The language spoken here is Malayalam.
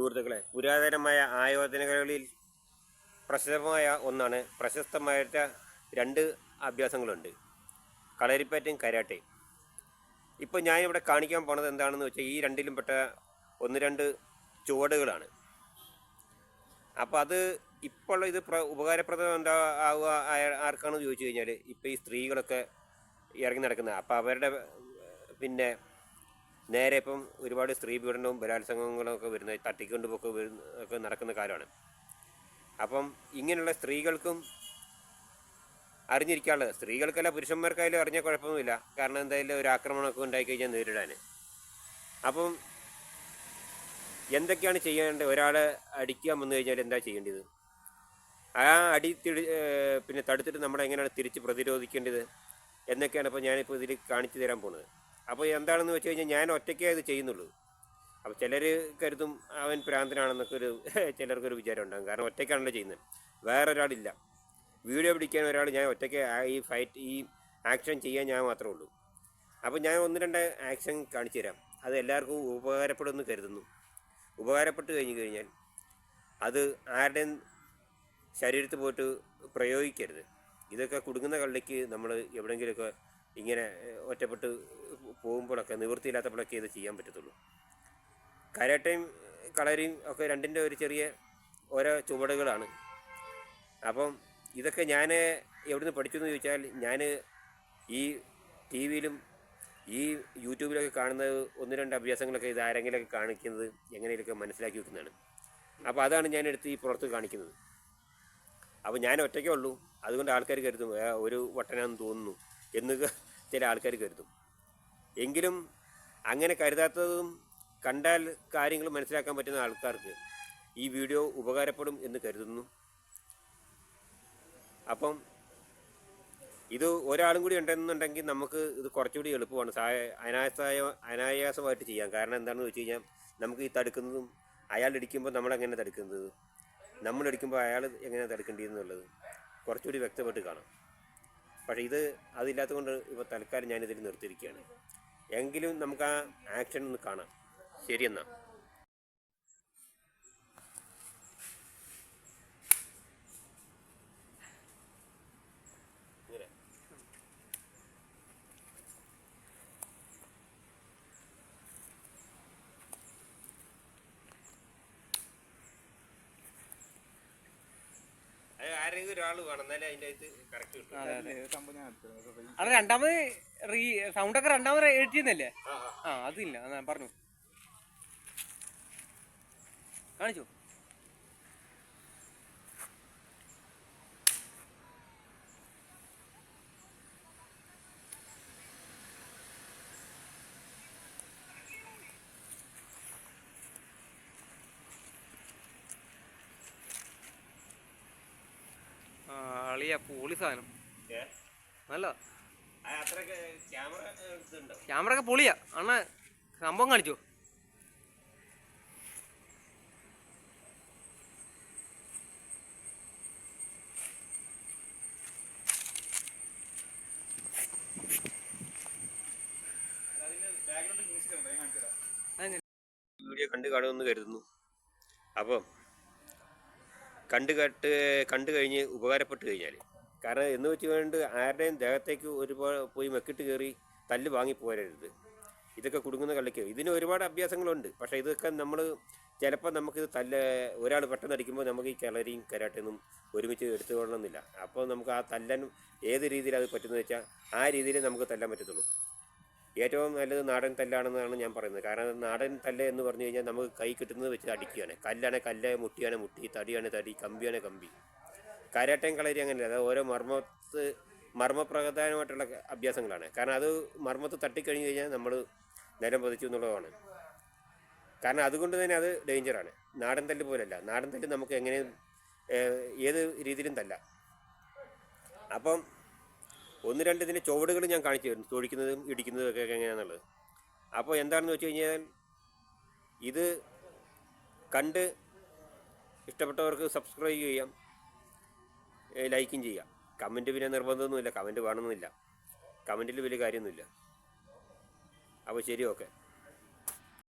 സുഹൃത്തുക്കളെ പുരാതനമായ ആയോധനകളിൽ പ്രശസ്തമായ ഒന്നാണ് പ്രശസ്തമായ രണ്ട് അഭ്യാസങ്ങളുണ്ട്. കളരിപ്പയറ്റും കരാട്ടയും. ഇപ്പോൾ ഞാനിവിടെ കാണിക്കാൻ പോണത് എന്താണെന്ന് വെച്ചാൽ ഈ രണ്ടിലും പെട്ട ഒന്ന് രണ്ട് ചുവടുകളാണ്. അപ്പോൾ അത് ഇപ്പോൾ ഇത് പ്ര ഉപകാരപ്രദം എന്താ ആവുക ആർക്കാണെന്ന് ചോദിച്ചു കഴിഞ്ഞാൽ ഇപ്പോൾ ഈ സ്ത്രീകളൊക്കെ ഇറങ്ങി നടക്കുന്നത് അപ്പോൾ അവരുടെ പിന്നെ നേരെ ഇപ്പം ഒരുപാട് സ്ത്രീ പീഡനവും ബലാത്സംഗങ്ങളും ഒക്കെ വരുന്നത് തട്ടിക്കൊണ്ടുപോക്ക് വരുന്ന ഒക്കെ നടക്കുന്ന കാലമാണ് അപ്പം ഇങ്ങനെയുള്ള സ്ത്രീകൾക്കും അറിഞ്ഞിരിക്കാനുള്ളത്. സ്ത്രീകൾക്കല്ല പുരുഷന്മാർക്കായാലും അറിഞ്ഞ കുഴപ്പമൊന്നുമില്ല. കാരണം എന്തായാലും ഒരു ആക്രമണമൊക്കെ ഉണ്ടായിക്കഴിഞ്ഞാൽ നേരിടാൻ. അപ്പം എന്തൊക്കെയാണ് ചെയ്യേണ്ടത്? ഒരാളെ അടിക്കാൻ വന്നു കഴിഞ്ഞാൽ എന്താ ചെയ്യേണ്ടത്? ആ അടി തിടി പിന്നെ തടുത്തിട്ട് നമ്മളെങ്ങനെയാണ് തിരിച്ച് പ്രതിരോധിക്കേണ്ടത്? എന്നൊക്കെയാണ് ഇപ്പോൾ ഞാനിപ്പോൾ ഇതിൽ കാണിച്ചു തരാൻ പോകുന്നത് അപ്പോൾ എന്താണെന്ന് വെച്ച് കഴിഞ്ഞാൽ ഞാൻ ഒറ്റയ്ക്കേ ഇത് ചെയ്യുന്നുള്ളൂ. അപ്പോൾ ചിലർ കരുതും അവൻ പ്രാന്തനാണെന്നൊക്കെ ഒരു ചിലർക്കൊരു വിചാരം ഉണ്ടാകും. കാരണം ഒറ്റയ്ക്കാണല്ലോ ചെയ്യുന്നത്. വേറെ ഒരാളില്ല വീഡിയോ പിടിക്കാൻ ഒരാൾ ഞാൻ ഒറ്റയ്ക്ക് ഈ ഫൈറ്റ് ഈ ആക്ഷൻ ചെയ്യാൻ ഞാൻ മാത്രമേ ഉള്ളൂ. അപ്പോൾ ഞാൻ ഒന്ന് രണ്ട് ആക്ഷൻ കാണിച്ചു തരാം. അത് എല്ലാവർക്കും ഉപകാരപ്പെടുമെന്ന് കരുതുന്നു. ഉപകാരപ്പെട്ട് കഴിഞ്ഞ് കഴിഞ്ഞാൽ അത് ആരുടെയും ശരീരത്തിൽ പോയിട്ട് പ്രയോഗിക്കരുത്. ഇതൊക്കെ കുടുങ്ങുന്ന കള്ളിക്ക് നമ്മൾ എവിടെയെങ്കിലുമൊക്കെ ഇങ്ങനെ ഒറ്റപ്പെട്ട് പോകുമ്പോഴൊക്കെ നിവൃത്തിയില്ലാത്തപ്പോഴൊക്കെ ഇത് ചെയ്യാൻ പറ്റത്തുള്ളൂ. കരാട്ടയും കളരിയും ഒക്കെ രണ്ടിന്റെ ഒരു ചെറിയ ഓരോ ചുവടുകളാണ്. അപ്പം ഇതൊക്കെ ഞാൻ എവിടുന്ന് പഠിച്ചു എന്ന് ചോദിച്ചാൽ ഞാൻ ഈ ടി വിയിലും ഈ യൂട്യൂബിലൊക്കെ കാണുന്ന ഒന്ന് രണ്ട് അഭ്യാസങ്ങളൊക്കെ ഇത് ആരെങ്കിലൊക്കെ കാണിക്കുന്നത് എങ്ങനെയൊക്കെ മനസ്സിലാക്കി വെക്കുന്നതാണ്. അപ്പോൾ അതാണ് ഞാൻ എടുത്ത് ഈ പുറത്ത് കാണിക്കുന്നത്. അപ്പോൾ ഞാൻ ഒറ്റയ്ക്കേ ഉള്ളൂ. അതുകൊണ്ട് ആൾക്കാർ കരുതും ഒരു വട്ടനാന്ന് തോന്നുന്നു എന്ന് ക- ചില ആൾക്കാർ കരുതും. എങ്കിലും അങ്ങനെ കരുതാത്തതും കണ്ടാൽ കാര്യങ്ങൾ മനസ്സിലാക്കാൻ പറ്റുന്ന ആൾക്കാർക്ക് ഈ വീഡിയോ ഉപകാരപ്പെടും എന്ന് കരുതുന്നു. അപ്പം ഇത് ഒരാളും കൂടി ഉണ്ടെന്നുണ്ടെങ്കിൽ നമുക്ക് ഇത് കുറച്ചുകൂടി എളുപ്പമാണ്. സായ അനായാസമായ അനായാസമായിട്ട് ചെയ്യാം. കാരണം എന്താണെന്ന് വെച്ച് കഴിഞ്ഞാൽ നമുക്ക് ഈ തടുക്കുന്നതും അയാൾ ഇടിക്കുമ്പോൾ നമ്മളെങ്ങനെ തടുക്കുന്നത്? നമ്മളടിക്കുമ്പോൾ അയാൾ എങ്ങനെ തടുക്കേണ്ടതെന്നുള്ളത് കുറച്ചുകൂടി വ്യക്തമായിട്ട് കാണാം. പക്ഷേ ഇത് അതില്ലാത്തതുകൊണ്ട് ഇപ്പോൾ തൽക്കാലം ഞാനിതിൽ നിർത്തിയിരിക്കുകയാണ്. എങ്കിലും നമുക്ക് ആ ആക്ഷൻ ഒന്ന് കാണാം. ശരിയെന്നാ ഇങ്ങനെ അത് ആരെങ്കിലും ഒരാൾ വേണം. എന്നാലേ അതിന്റെ ഇത് കറക്റ്റ് കിട്ടും. അതെ രണ്ടാമത് റീ സൗണ്ട് ഒക്കെ രണ്ടാമത് എഡിറ്റ് ചെയ്യുന്നല്ലേ? ആ അതില്ല. പറഞ്ഞു. കാണിച്ചു ആ അളിയ പൊളി സാധനം. നല്ല. ക്യാമറ ഒക്കെ പൊളിയാ. അണ്ണ സംഭവം കാണിച്ചോ? വീഡിയോ കണ്ടു കാണുമെന്ന് കരുതുന്നു. അപ്പം കണ്ടു കേട്ട് കണ്ടു കഴിഞ്ഞ് ഉപകാരപ്പെട്ട് കഴിഞ്ഞാൽ കാരണം എന്ന് വെച്ച് കൊണ്ട് ആരുടെയും ദേഹത്തേക്ക് ഒരുപാട് പോയി മെക്കിട്ട് കയറി തല്ല് വാങ്ങി പോരരുത്. ഇതൊക്കെ കുടുങ്ങുന്ന കളിക്ക് ഇതിന് ഒരുപാട് അഭ്യാസങ്ങളുണ്ട്. പക്ഷേ ഇതൊക്കെ നമ്മൾ ചിലപ്പോൾ നമുക്കിത് തല്ല ഒരാൾ പെട്ടെന്ന് അടിക്കുമ്പോൾ നമുക്ക് ഈ കിളരിയും കരാട്ടൊന്നും ഒരുമിച്ച് എടുത്തു കൊള്ളണമെന്നില്ല. അപ്പോൾ നമുക്ക് ആ തല്ലാൻ ഏത് രീതിയിൽ അത് പറ്റുന്നത് വെച്ചാൽ ആ രീതിയിൽ നമുക്ക് തല്ലാൻ പറ്റത്തുള്ളൂ. ഏറ്റവും നല്ലത് നാടൻ തല്ലാണെന്നാണ് ഞാൻ പറയുന്നത്. കാരണം നാടൻ തല്ല് എന്ന് പറഞ്ഞു കഴിഞ്ഞാൽ നമുക്ക് കൈ കിട്ടുന്നത് വെച്ച് അടിക്കുകയാണ് കല്ലാണ് കല്ല് മുട്ടിയാണ് മുട്ടി തടിയാണ് തടി കമ്പിയാണ് കമ്പി. കരാട്ടയും കളരി അങ്ങനെയല്ല. അത് ഓരോ മർമ്മത്ത് മർമ്മപ്രധാനമായിട്ടുള്ള അഭ്യാസങ്ങളാണ്. കാരണം അത് മർമ്മത്ത് തട്ടിക്കഴിഞ്ഞ് കഴിഞ്ഞാൽ നമ്മൾ നിലം പതിച്ചു എന്നുള്ളതാണ്. കാരണം അതുകൊണ്ട് തന്നെ അത് ഡേഞ്ചറാണ്. നാടൻ തല്ല് പോലല്ല. നാടൻ തല്ല് നമുക്ക് എങ്ങനെയും ഏത് രീതിയിലും തല്ല. അപ്പം ഒന്ന് രണ്ട് ഇതിന്റെ ചുവടുകൾ ഞാൻ കാണിച്ചു തരുന്നു. തൊഴിക്കുന്നതും ഇടിക്കുന്നതും ഒക്കെ എങ്ങനെയാണെന്നുള്ളത് അപ്പോൾ എന്താണെന്ന് വെച്ച് കഴിഞ്ഞാൽ ഇത് കണ്ട് ഇഷ്ടപ്പെട്ടവർക്ക് സബ്സ്ക്രൈബ് ചെയ്യാം ലൈക്കും ചെയ്യാം. കമന്റ് പിന്നെ നിർബന്ധമൊന്നുമില്ല കമന്റ് വേണമെന്നില്ല. കമന്റിൽ വലിയ കാര്യമൊന്നുമില്ല. അപ്പോൾ ശരി ഓക്കെ